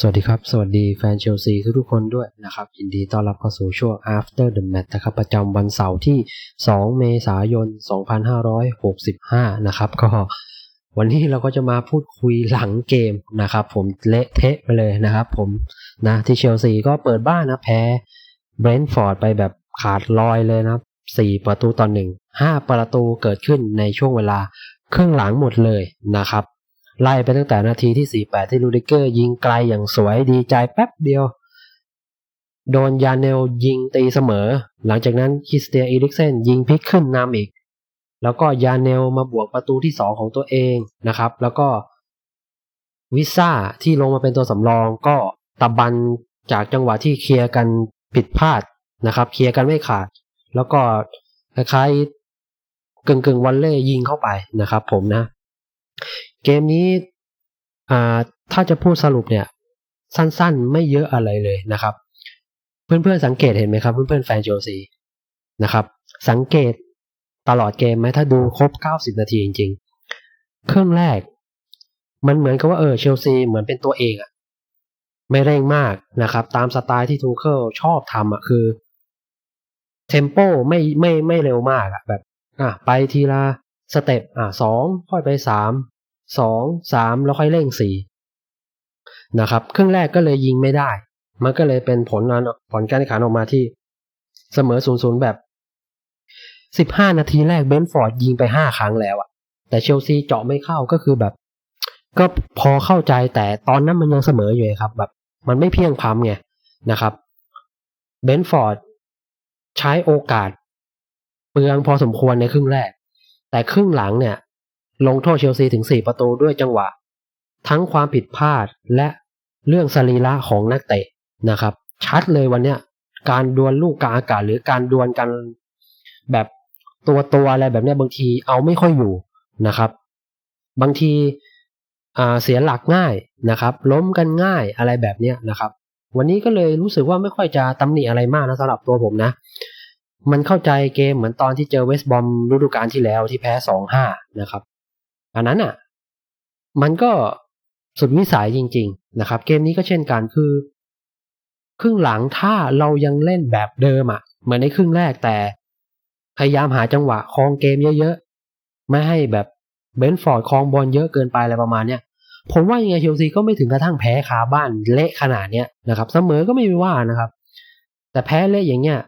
สวัสดีครับ สวัสดีแฟนเชลซีทุกๆคนด้วยนะครับยินดีต้อนรับเข้าสู่ช่วง after the match นะครับประจำวันเสาร์ที่ 2 เมษายน 2565 นะครับ ก็วันนี้เราก็จะมาพูดคุยหลังเกมนะครับ ผมเละเทะไปเลยนะครับผมนะที่เชลซีก็เปิดบ้านนะแพ้เบรนท์ฟอร์ดไปแบบขาดลอยเลยนะ4ประตูต่อหนึ่ง5ประตูเกิดขึ้นในช่วงเวลาครึ่งหลังหมดเลยนะครับ ไล่ไปตั้งแต่นาทีที่ 48 ที่ลูดิเกอร์ยิงไกลอย่างสวยดีใจแป๊บเดียว โดนยาเนลยิงตีเสมอ หลังจากนั้นคริสเตียอีริกเซนยิงพลิกขึ้นนำอีก แล้วก็ยาเนลมาบวกประตูที่ 2 ของตัวเองนะครับ แล้วก็วิซ่าที่ลงมาเป็นตัวสำรองก็ตะบันจากจังหวะที่เคลียร์กันผิดพลาดนะครับเคลียร์กันไม่ขาด แล้วก็คล้ายๆกึ่งกึ่งๆวันเล่ยิงเข้าไปนะครับผมนะ เกมนี้อ่าถ้าจะพูดสรุปเนี่ย สั้นๆไม่เยอะอะไรเลยนะครับ เพื่อนๆสังเกตเห็นไหมครับ เพื่อนๆแฟนเชลซีนะครับ สังเกตตลอดเกมไหมถ้าดูครบ 90 นาทีจริงๆ ครึ่งแรก มันเหมือนกับว่าเออเชลซีเหมือนเป็นตัวเองอะไม่เร่งมากนะครับ ตามสไตล์ที่ทูเคิลชอบทำอะคือเทมโปไม่ไม่ไม่เร็วมากอะแบบ อะไปทีละสเต็ปอะสองค่อยไปสาม สองสามแล้วค่อยเร่งสี่นะครับครึ่งแรกก็เลยยิงไม่ได้ มันก็เลยเป็นผลงานผลการแข่งขันออกมาที่เสมอศูนย์ศูนย์แบบสิบห้านาทีแรกเบนฟอร์ดยิงไปห้าครั้งแล้วอะแต่เชลซีเจาะไม่เข้าก็คือแบบ ก็พอเข้าใจแต่ตอนนั้นมันยังเสมออยู่ครับ แบบ มันไม่เพียงพร้ำไงนะครับเบนฟอร์ดใช้โอกาสเปลืองพอสมควรในครึ่งแรก แต่ครึ่งหลังเนี่ย ลงโทษเชลซีถึง 4 ประตูด้วยจังหวะ ทั้งความผิดพลาดและเรื่องสรีระของนักเตะนะครับ ชัดเลยวันเนี้ยการดวลลูกกลางอากาศหรือการดวลกันแบบตัวตัวอะไรแบบนี้บางทีเอาไม่ค่อยอยู่นะครับ บางทีเสียหลักง่ายนะครับ ล้มกันง่ายอะไรแบบนี้นะครับ วันนี้ก็เลยรู้สึกว่าไม่ค่อยจะตำหนิอะไรมากนะสำหรับตัวผมนะ มันเข้าใจเกมเหมือนตอนที่เจอเวสบอมฤดูกาลที่แล้วที่แพ้สองห้านะครับ อันนั้นอะมันก็สุดวิสัยจริง ๆ นะครับ เกมนี้ก็เช่นกันคือ ครึ่งหลังถ้าเรายังเล่นแบบเดิมอะเหมือนในครึ่งแรกแต่พยายามหาจังหวะครองเกมเยอะๆ ไม่ให้แบบเบนฟอร์ดครองบอลเยอะเกินไปอะไรประมาณเนี้ยผมว่ายังไงเชลซีก็ไม่ถึงกระทั่งแพ้คาบ้านเละขนาดเนี้ยนะครับเสมอก็ไม่มีว่านะครับ แต่แพ้เละอย่างเงี้ย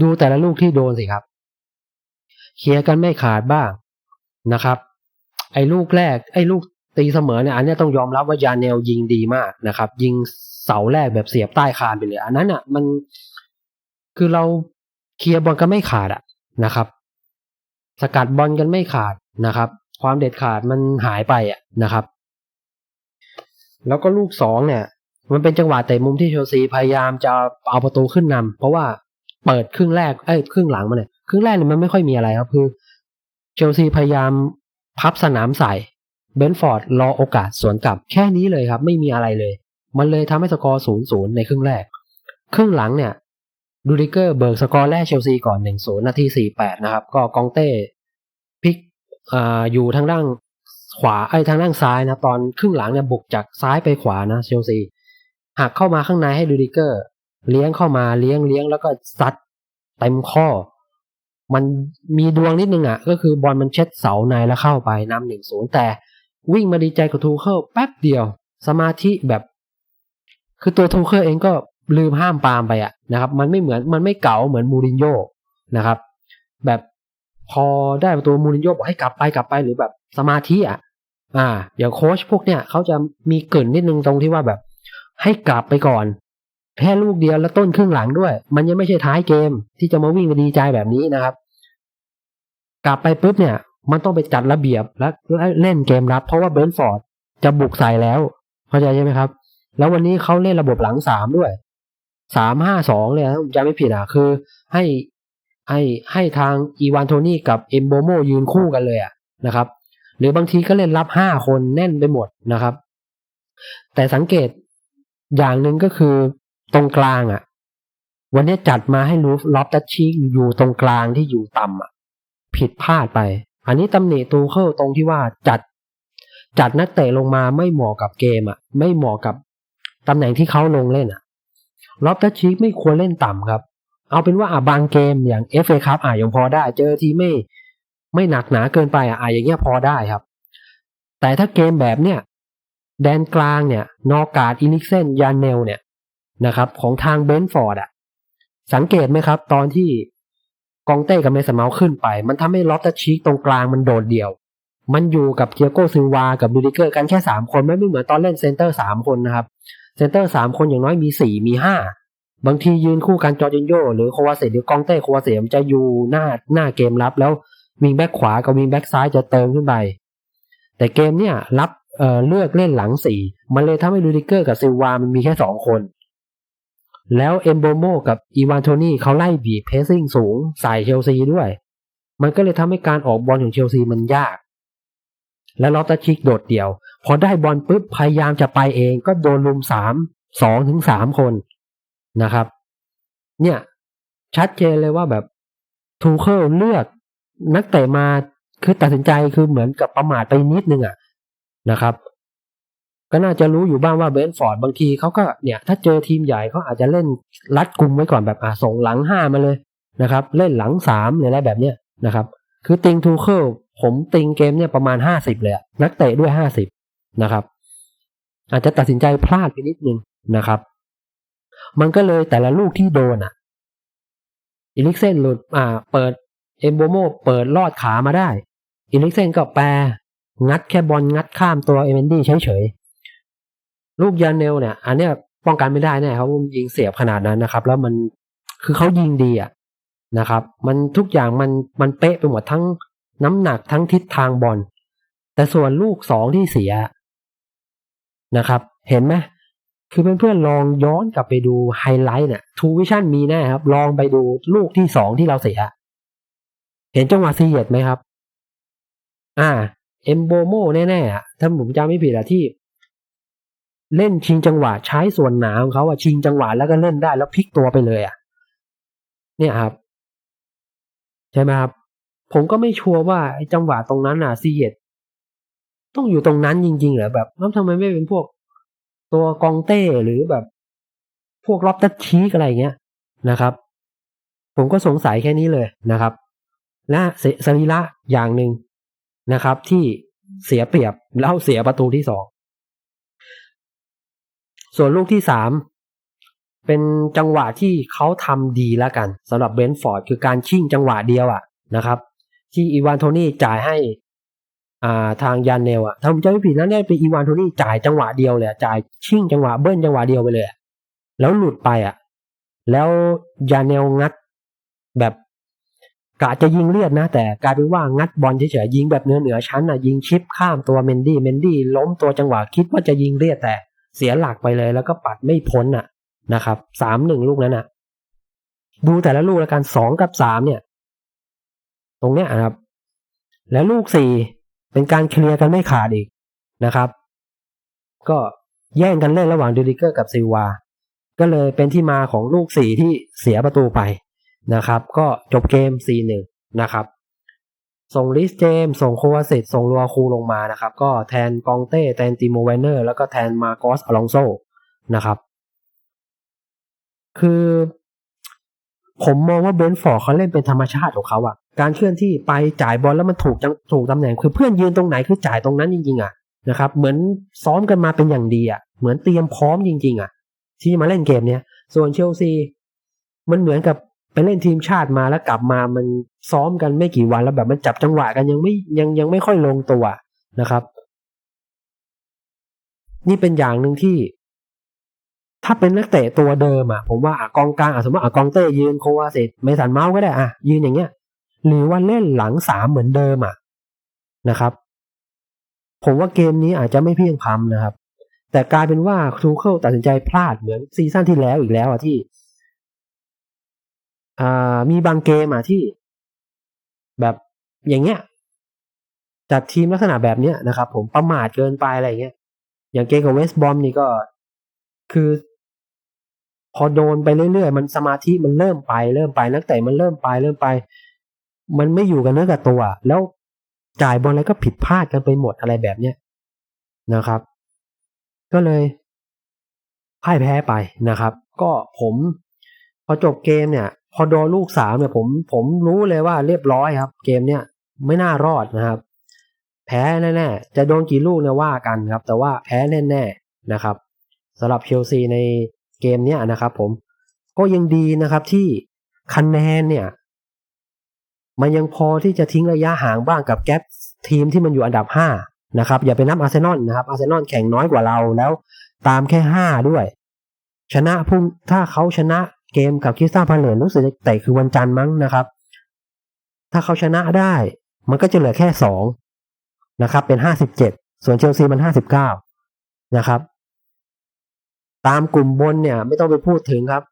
ดูแต่ละลูกที่โดนสิครับ เคลียร์กันไม่ขาดบ้างนะครับ ไอ้ลูกแรก ไอ้ลูกตีเสมอเนี่ยอันนี้ต้องยอมรับว่ายาเนลยิงดีมากนะครับ ยิงเสาแรกแบบเสียบใต้คานไปเลย อันนั้นอะ มันคือเราเคลียร์บอลกันไม่ขาดอะนะครับ สกัดบอลกันไม่ขาดนะครับ ความเด็ดขาดมันหายไปอะนะครับ แล้วก็ลูกสองเนี่ย มันเป็นจังหวะเตะมุมที่เชลซีพยายามจะเอาประตูขึ้นนำเพราะว่าเปิดครึ่งแรกเอ้ยครึ่งหลังมาเนี่ยครึ่งแรกเนี่ยมันไม่ค่อยมีอะไรครับคือเชลซีพยายาม พับสนามใส่เบนฟอร์ดรอโอกาสสวนกลับแค่นี้เลยครับ ไม่มีอะไรเลย มันเลยทำให้สกอร์ศูนย์ศูนย์ในครึ่งแรก ครึ่งหลังเนี่ยดูริเกอร์เบิร์กสกอร์แรกเชลซีก่อนหนึ่งศูนย์นาทีสี่แปดนะครับ ก็กองเต้พลิกออยู่ทางด้านขวาไอ้ทางด้านซ้ายนะ ตอนครึ่งหลังเนี่ยบุกจากซ้ายไปขวานะเชลซีหักเข้ามาข้างในให้ดูริเกอร์ เลี้ยงเข้ามาเลี้ยงเลี้ยงแล้วก็ซัดเต็มข้อ มันมีดวงนิดนึงอะ ก็คือบอลมันเช็ดเสาในแล้วเข้าไปนำหนึ่งศูนย์แต่วิ่งมาดีใจกับทูเคิลแป๊บเดียว สมาธิแบบ คือตัวทูเคิลเองก็ลืมห้ามปามไปอะนะครับ มันไม่เหมือนมันไม่เก๋าเหมือนมูรินโญ่นะครับ แบบพอได้ประตูมูรินโญ่บอกให้กลับไปกลับไปหรือแบบสมาธิอะอ่าอย่างโค้ชพวกเนี้ยเขาจะมีเกินนิดนึงตรงที่ว่าแบบ ให้กลับไปก่อนแค่ลูกเดียวแล้วต้นครึ่งหลังด้วย มันยังไม่ใช่ท้ายเกมที่จะมาวิ่งมาดีใจแบบนี้นะครับ กลับไปปุ๊บเนี่ย มันต้องไปจัดระเบียบและเล่นเกมรับ เพราะว่าเบรนท์ฟอร์ดจะบุกใส่แล้ว เข้าใจใช่ไหมครับ แล้ววันนี้เขาเล่นระบบหลังสามด้วยสามห้าสองเลยนะผมจำไม่ผิดอะคือ ให้ให้ให้ทางอีวานโทนี่กับเอมโบโมยืนคู่กันเลยอะนะครับ หรือบางทีก็เล่นรับห้าคนแน่นไปหมดนะครับ แต่สังเกตอย่างหนึ่งก็คือตรงกลางอะ วันนี้จัดมาให้ลูฟล็อบตัชชีอยู่ตรงกลางที่อยู่ต่ำอะ ผิดพลาดไป อันนี้ตำหนิตูเคิลตรงที่ว่าจัด จัดนักเตะลงมาไม่เหมาะกับเกมอะ ไม่เหมาะกับตำแหน่งที่เขาลงเล่นอะล็อบเตอร์ชิกไม่ควรเล่นต่ำครับ เอาเป็นว่าอะบางเกมอย่าง FA ครับอะยังพอได้ เจอทีไม่ไม่หนักหนาเกินไปอะอะอย่างเงี้ยพอได้ครับ แต่ถ้าเกมแบบเนี้ยแดนกลางเนี่ย นอกาดอินิกเซนยานเนลเนี่ยนะครับ ของทางเบนฟอร์ดอะสังเกตไหมครับ ตอนที่ กองเต้กับเมสันเมาส์ขึ้นไป มันทำให้ล็อบเตชิกตรงกลางมันโดดเดี่ยว มันอยู่กับเทียโกซิลวากับดูดิเกอร์กันแค่สามคนไม่เหมือนตอนเล่นเซนเตอร์สามคนนะครับเซนเตอร์สามคนอย่างน้อยมีสี่มีห้าบางทียืนคู่กันจอร์จินโยหรือโควาเซหรือกองเต้โควาเซมนจะอยู่หน้าหน้าเกมรับแล้ววิงแบ็กขวากับวิงแบ็กซ้ายจะเติมขึ้นไป แต่เกมเนี่ยรับเอ่อเลือกเล่นหลังสี่มันเลยทำให้ดูดิเกอร์กับซิลวามันมีแค่สองคน แล้วเอมโบโมกับอีวานโทนี่เขาไล่บีเพสซิ่งสูงใส่เชลซีด้วย มันก็เลยทำให้การออกบอลของเชลซีมันยาก และลอตตชิกโดดเดี่ยว พอได้บอลปุ๊บพยายามจะไปเองก็โดนลุมสามสองถึงสามคนนะครับ เนี่ย ชัดเจนเลยว่าแบบทูเคิลเลือกนักเตะมาคือตัดสินใจคือเหมือนกับประมาทไปนิดนึงอะนะครับ ก็น่าจะรู้อยู่บ้างว่าเบนฟอร์ดบางทีเขาก็เนี่ยถ้าเจอทีมใหญ่เขาอาจจะเล่นรัดกุมไว้ก่อนแบบอะส่งหลังห้ามาเลยนะครับเล่นหลังสามอะไรแบบเนี้ยนะครับคือติงทูเคิลผมติงเกมเนี่ยประมาณห้าสิบเลยนักเตะด้วยห้าสิบนะครับอาจจะตัดสินใจพลาดไปนิดนึงนะครับ มันก็เลยแต่ละลูกที่โดนอะอิลิกเซนหลุดอ่า เปิดเอมโบโมเปิดลอดขามาได้อิลิกเซนก็แปรงัดแค่บอลงัดข้ามตัวเอเมนดี้เฉย ลูกยาเนลเนี่ย อันเนี้ยป้องกันไม่ได้แน่เขายิงเสียบขนาดนั้นนะครับ แล้วมันคือเขายิงดีอะนะครับ มันทุกอย่างมันมันเป๊ะไปหมดทั้งน้ำหนักทั้งทิศทางบอลแต่ส่วนลูกสองที่เสียนะครับ เห็นไหมคือเพื่อนๆลองย้อนกลับไปดูไฮไลท์เนี่ยทูวิชั่นมีแน่ครับ ลองไปดูลูกที่สองที่เราเสีย เห็นจังหวะซีเย็ดไหมครับ อ่า เอมโบโมแน่ๆอะถ้าผมจำไม่ผิดอะที่ เล่นชิงจังหวะใช้ส่วนหนาของเขาอะชิงจังหวะแล้วก็เล่นได้แล้วพลิกตัวไปเลยอะเนี่ยครับ ใช่ไหมครับ ผมก็ไม่ชัวร์ว่าไอ้จังหวะตรงนั้นอะซีเย็ดต้องอยู่ตรงนั้นจริงๆเหรอแบบแล้วทำไมไม่เป็นพวก ตัวกองเต้หรือแบบ พวกล็อบตัดชีกอะไรเงี้ยนะครับ ผมก็สงสัยแค่นี้เลยนะครับ และสรีระอย่างหนึ่งนะครับ ที่เสียเปรียบแล้วเสียประตูที่สอง ส่วนลูกที่สามเป็นจังหวะที่เขาทำดีแล้วกันสำหรับเบนฟอร์ดคือการชิ่งจังหวะเดียวอะนะครับ ที่อีวานโทนี่จ่ายให้อ่าทางยานเนลอะถ้าผมจำไม่ผิดนั่นเนี่ยเป็นอีวานโทนี่จ่ายจังหวะเดียวเลยจ่ายชิ่งจังหวะเบิ้ลจังหวะเดียวไปเลย แล้วหลุดไปอะแล้วยานเนลงัดแบบกะจะยิงเลียดนะ แต่กลายเป็นว่างัดบอลเฉยๆยิงแบบเนื้อเหนือชั้นอะยิงชิปข้ามตัวเมนดี้เมนดี้ล้มตัวจังหวะคิดว่าจะยิงเลียดแต่ เสียหลักไปเลยแล้วก็ปัดไม่พ้นอะนะครับสามหนึ่งลูกนั้นอะดูแต่ละลูกแล้วกันสองกับสามเนี่ย ตรงเนี้ยนะครับ แล้วลูกสี่เป็นการเคลียร์กันไม่ขาดอีกนะครับ ก็แย่งกันเล่นระหว่างดูดิเกอร์กับซิวา ก็เลยเป็นที่มาของลูกสี่ที่เสียประตูไปนะครับ ก็จบเกม4-1นะครับ ส่งลิสเจม ส่งโควาเซตส่งลัวคูลงมานะครับ ก็แทนกองเต้แทนติโมเวนเนอร์ แล้วก็แทนมาโกสอลองโซนะครับ คือผมมองว่าเบนฟอร์เขาเล่นเป็นธรรมชาติของเขาอะการเคลื่อนที่ไปจ่ายบอลแล้วมันถูกถูกตำแหน่ง คือเพื่อนยืนตรงไหนคือจ่ายตรงนั้นจริงๆอะนะครับ เหมือนซ้อมกันมาเป็นอย่างดีอะเหมือนเตรียมพร้อมจริง ๆอะที่มาเล่นเกมเนี้ยส่วนเชลซีมันเหมือนกับ ไปเล่นทีมชาติมาแล้วกลับมามันซ้อมกันไม่กี่วันแล้วแบบมันจับจังหวะกันยังไม่ยังยังไม่ค่อยลงตัวนะครับ นี่เป็นอย่างหนึ่งที่ ถ้าเป็นนักเตะตัวเดิมอะผมว่าอกองกลางอะสมมติอกองเต้ยืนโควาเซตเมสันเมาส์ก็ได้อะยืนอย่างเงี้ยหรือว่าเล่นหลังสามเหมือนเดิมอะนะครับ ผมว่าเกมนี้อาจจะไม่เพียงพำนะครับ แต่กลายเป็นว่าครูเคิลตัดสินใจพลาดเหมือนซีซั่นที่แล้วอีกแล้วอะที่ อ่ามีบางเกมอะที่ แบบอย่างเงี้ยจัดทีมลักษณะแบบเนี้ยนะครับ ผมประมาทเกินไปอะไรเงี้ยอย่างเกมกับเวสบอมนี่ก็คือ พอโดนไปเรื่อยๆ มันสมาธิมันเริ่มไปเริ่มไปนักเตะมันเริ่มไปเริ่มไป มันไม่อยู่กันเนื้อกับตัว แล้วจ่ายบอลอะไรก็ผิดพลาดกันไปหมดอะไรแบบเนี้ยนะครับ ก็เลยพ่ายแพ้ไปนะครับ ก็ผมพอจบเกมเนี่ย พอโดนลูกสามเนี่ยผมผมรู้เลยว่าเรียบร้อยครับ เกมเนี่ยไม่น่ารอดนะครับ แพ้แน่ๆ จะโดนกี่ลูกเนี่ยว่ากันครับ แต่ว่าแพ้แน่ๆนะครับสำหรับเชลซีในเกมเนี้ยนะครับผมก็ยังดีนะครับที่คะแนนเนี่ย มันยังพอที่จะทิ้งระยะห่างบ้างกับแก๊ปทีมที่มันอยู่อันดับห้านะครับ อย่าไปนับอาร์เซนอลนะครับอาร์เซนอลแข่งน้อยกว่าเราแล้ว ตามแค่ห้าด้วย ชนะพุ่งถ้าเขาชนะ เกมกับคิสตัลพาเลตรู้สึกจะเตะคือวันจันทร์มั้งนะครับ ถ้าเขาชนะได้ มันก็จะเหลือแค่สองนะครับเป็นห้าสิบเจ็ดส่วนเชลซีมันห้าสิบเก้านะครับ ตามกลุ่มบนเนี่ย ไม่ต้องไปพูดถึงครับ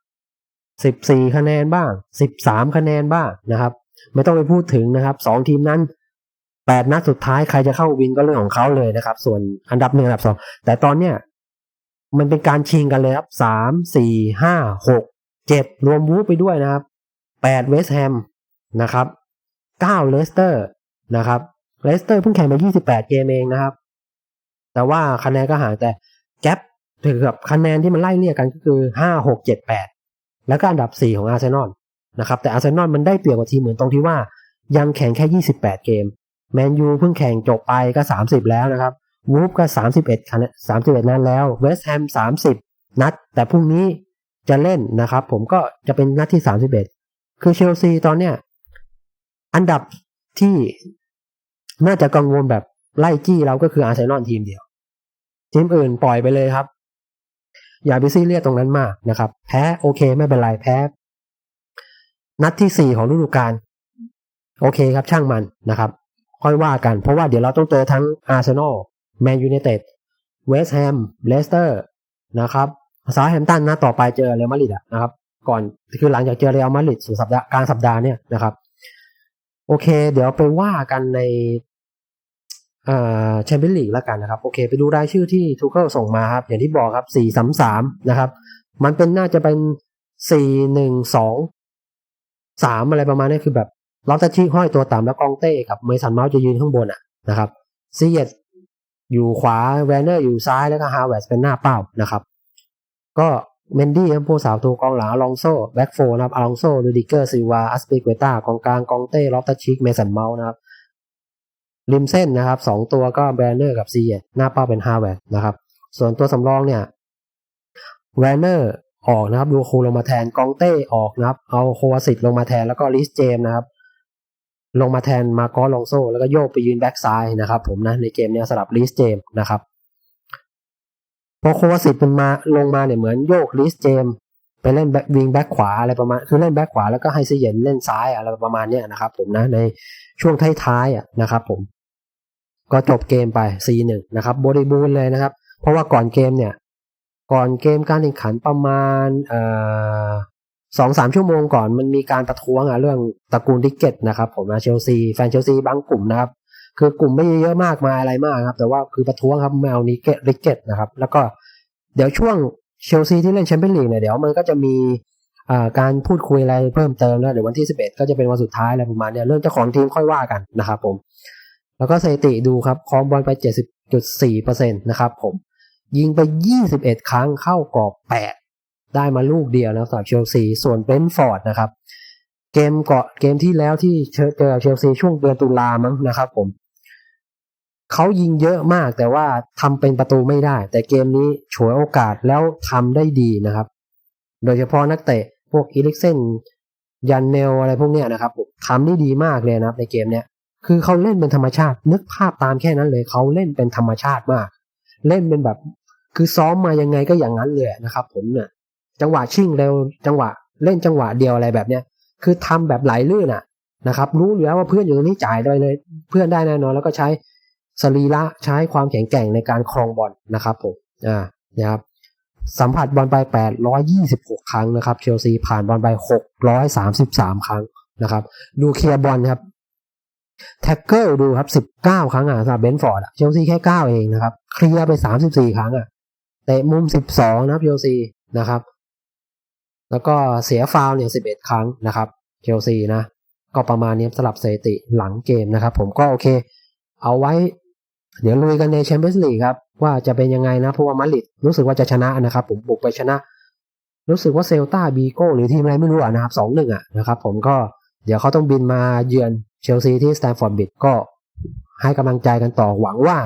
สิบสี่คะแนนบ้างสิบสามคะแนนบ้างนะครับ ไม่ต้องไปพูดถึงนะครับสองทีมนั้นแปดนัดสุดท้ายใครจะเข้าวินก็เรื่องของเขาเลยนะครับ ส่วนอันดับหนึ่งอันดับสองแต่ตอนเนี้ยมันเป็นการชิงกันเลยครับสามสี่ห้าหก เจ็ดรวมวูฟไปด้วยนะครับแปดเวสต์แฮมนะครับเก้าเลสเตอร์นะครับเลสเตอร์เพิ่งแข่งมายี่สิบแปดเกมเองนะครับ แต่ว่าคะแนนก็ห่างแต่แกปถือกับคะแนนที่มันไล่เรียกกันก็คือห้าหกเจ็ดแปดแล้วก็อันดับสี่ของอาร์เซนอลนะครับ แต่อาร์เซนอลมันได้เปรียบกว่าทีมเหมือนตรงที่ว่ายังแข่งแค่ยี่สิบแปดเกม แมนยูเพิ่งแข่งจบไปก็สามสิบแล้วนะครับ วูฟก็สามสิบเอ็ดคะแนนสามสิบเอ็ดนัดแล้ว เวสต์แฮมสามสิบนัด แต่พรุ่งนี้ จะเล่นนะครับ ผมก็จะเป็นนัดที่สามสิบเอ็ดคือเชลซีตอนเนี้ยอันดับที่น่าจะกังวลแบบไล่จี้เราก็คืออาร์เซนอลทีมเดียว ทีมอื่นปล่อยไปเลยครับ อย่าไปซีเรียสตรงนั้นมากนะครับ แพ้โอเคไม่เป็นไรแพ้ นัดที่สี่ของฤดูกาลโอเคครับช่างมันนะครับ ค่อยว่ากัน เพราะว่าเดี๋ยวเราต้องเจอทั้งอาร์เซนอลแมนยูไนเต็ดเวสต์แฮมเลสเตอร์นะครับ ซาแฮมตันนะต่อไปเจอเรอัลมาดริดนะครับ ก่อนคือหลังจากเจอเรอัลมาดริดสุดสัปดาห์กลางสัปดาห์เนี่ยนะครับ โอเค เดี๋ยวไปว่ากันในแชมเปี้ยนลีกแล้วกันนะครับ โอเค ไปดูรายชื่อที่ทูเคิลส่งมาครับ อย่างที่บอกครับสี่สามสามนะครับ มันเป็นน่าจะเป็นสี่หนึ่งสองสามอะไรประมาณนี้คือแบบลอตเตอรี่ห้อยตัวต่ำแล้วกองเต้กับเมสันเมาส์จะยืนข้างบนอะนะครับซีเยตอยู่ขวาแวนเนอร์อยู่ซ้ายแล้วก็ฮาวเวร์สเป็นหน้าเป้านะครับ ก็เมนดี้ครับผู้สาวตัวกองหลังอลองโซแบ็กโฟนะครับอลองโซลูดิเกอร์ซิวาอัสเปเกตากองกลางกองเต้ลอตเตอร์ชิกเมสันเมาส์นะครับริมเส้นนะครับสองตัวก็แบรนเนอร์กับซีเหน้าเป้าเป็นฮาวเวร์นะครับ ส่วนตัวสำรองเนี่ยแวนเนอร์ออกนะครับดูคูลงมาแทนกองเต้ออกนะครับ เอาโควาสิตลงมาแทนแล้วก็ลิสเจมนะครับ ลงมาแทนมาโกลองโซแล้วก็โยกไปยืนแบ็กซ้ายนะครับ ผมนะในเกมเนี้สำหรับลิสเจมนะครับ พอโควาสิตมันมาลงมาเนี่ยเหมือนโยกลิสเจมไปเล่นแบ็กวิงแบ็กขวาอะไรประมาณคือเล่นแบ็กขวาแล้วก็ให้ซีเยนเล่นซ้ายอะไรประมาณเนี้ยนะครับ ผมนะในช่วงท้ายๆอะนะครับ ผมก็จบเกมไป4-1นะครับบริบูรณ์เลยนะครับ เพราะว่าก่อนเกมเนี่ย ก่อนเกมการแข่งขันประมาณเอ่อสองสามชั่วโมงก่อนมันมีการประท้วงอะเรื่องตระกูลดิกเก็ตนะครับ ผมนะเชลซีแฟนเชลซีบางกลุ่มนะครับ คือกลุ่มไม่เยอะมากมายอะไรมากครับ แต่ว่าคือประท้วงครับไม่เอานิเกตดิกเก็ตนะครับ แล้วก็เดี๋ยวช่วงเชลซีที่เล่นแชมเปี้ยนลีกเนี่ยเดี๋ยวมันก็จะมีการพูดคุยอะไรเพิ่มเติมแล้วเดี๋ยววันที่ 11 ก็จะเป็นวันสุดท้ายอะไรประมาณนี้เรื่องเจ้าของทีมค่อยว่ากันนะครับผม แล้วก็สถิติดูครับคองบอลไป 70.4%นะครับผมยิงไป 21 ครั้งเข้ากรอบ 8 ได้มาลูกเดียวนะสำหรับเชลซีส่วนเบนฟอร์ดนะครับ เกมเกาะเกมที่แล้วที่เจอเชลซีช่วงเดือนตุลามั้งนะครับผม เขายิงเยอะมากแต่ว่าทำเป็นประตูไม่ได้ แต่เกมนี้ฉวยโอกาสแล้วทำได้ดีนะครับ โดยเฉพาะนักเตะพวกอีลิกเซนยันเนลอะไรพวกเนี้ยนะครับทำได้ดีมากเลยนะครับในเกมเนี้ยคือเขาเล่นเป็นธรรมชาติ นึกภาพตามแค่นั้นเลยเขาเล่นเป็นธรรมชาติมาก เล่นเป็นแบบ คือซ้อมมายังไงก็อย่างนั้นเลยนะครับ ผมเนี่ยจังหวะชิ่งเร็วจังหวะเล่นจังหวะเดียวอะไรแบบเนี้ยคือทำแบบไหลลื่นอะนะครับ รู้อยู่แล้วว่าเพื่อนอยู่ตรงนี้จ่ายได้เลย เพื่อนได้แน่นอนแล้วก็ใช้ สรีระใช้ความแข็งแกร่งในการครองบอลนะครับผมอ่านะครับสัมผัสบอลไป 826 ครั้งนะครับเชลซีผ่านบอลไป 633 ครั้งนะครับ ดูเคลียร์บอลครับแท็กเกิลดูครับ 19 ครั้งอะสำหรับเบนฟอร์ดเชลซีแค่ 9 เองนะครับ เคลียร์ไป 34 ครั้งอะเตะมุม 12 นะเชลซีนะครับ แล้วก็เสียฟาวเนี่ย 11 ครั้งนะครับเชลซีนะ ก็ประมาณนี้สลับสถิติหลังเกมนะครับ ผมก็โอเค เอาไว้ เดี๋ยวลุยกันในแชมเปี้ยนส์ลีกครับ ว่าจะเป็นยังไงนะ เพราะว่ามาดริดรู้สึกว่าจะชนะนะครับ ผมบุกไปชนะ รู้สึกว่าเซลตาบีโก้หรือทีมอะไรไม่รู้อะนะครับสองหนึ่งอะนะครับ ผมก็เดี๋ยวเขาต้องบินมาเยือนเชลซีที่สแตนฟอร์ดบิดก็ให้กำลังใจกันต่อหวังว่า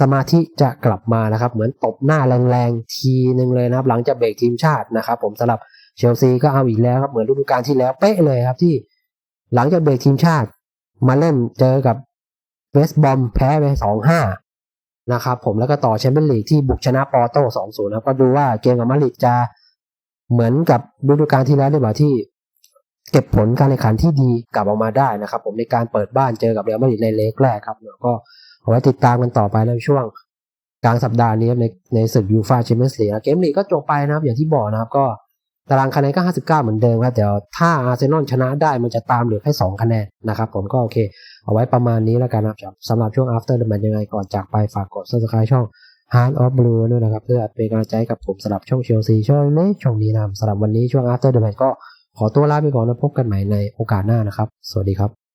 สมาธิจะกลับมานะครับ เหมือนตบหน้าแรงๆทีหนึ่งเลยนะครับ หลังจากเบรกทีมชาตินะครับ ผมสำหรับเชลซีก็เอาอีกแล้วครับเหมือนฤดูกาลที่แล้วเป๊ะเลยครับที่ หลังจากเบรกทีมชาติ มาเล่นเจอกับ เวสบอมแพ้ไปสองห้านะครับผมแล้วก็ต่อแชมเปี้ยนลีกที่บุกชนะปอโต้สองศูนย์นะก็ดูว่าเกมกับมาริดจะเหมือนกับฤดูกาลที่แล้วหรือเปล่าที่ เก็บผลการแข่งขันที่ดีกลับออกมาได้นะครับ ผมในการเปิดบ้านเจอกับเรอัลมาดริดในเล็กแรกครับแล้วก็เอาไว้ติดตามกันต่อไปในช่วงกลางสัปดาห์นี้ในในศึกยูฟาแชมเปี้ยนส์ลีกเกมลีกก็จบไปนะครับ อย่างที่บอกนะครับก็ ตารางคะแนนก็ 59 เหมือนเดิมครับเดี๋ยวถ้าอาร์เซนอลชนะได้มันจะตามเหลือแค่2คะแนนนะครับผมก็โอเค เอาไว้ประมาณนี้แล้วกันนะครับสำหรับช่วง after the match ยังไงก่อนจากไปฝากกด subscribe ช่อง Heart of Blue ด้วยนะครับ เพื่อเป็นกำลังใจกับผมสำหรับช่องเชลซีช่องเล็กช่องนี้นะสำหรับวันนี้ช่วง after the match ก็ขอตัวลาไปก่อนแล้วพบกันใหม่ในโอกาสหน้านะครับ สวัสดีครับ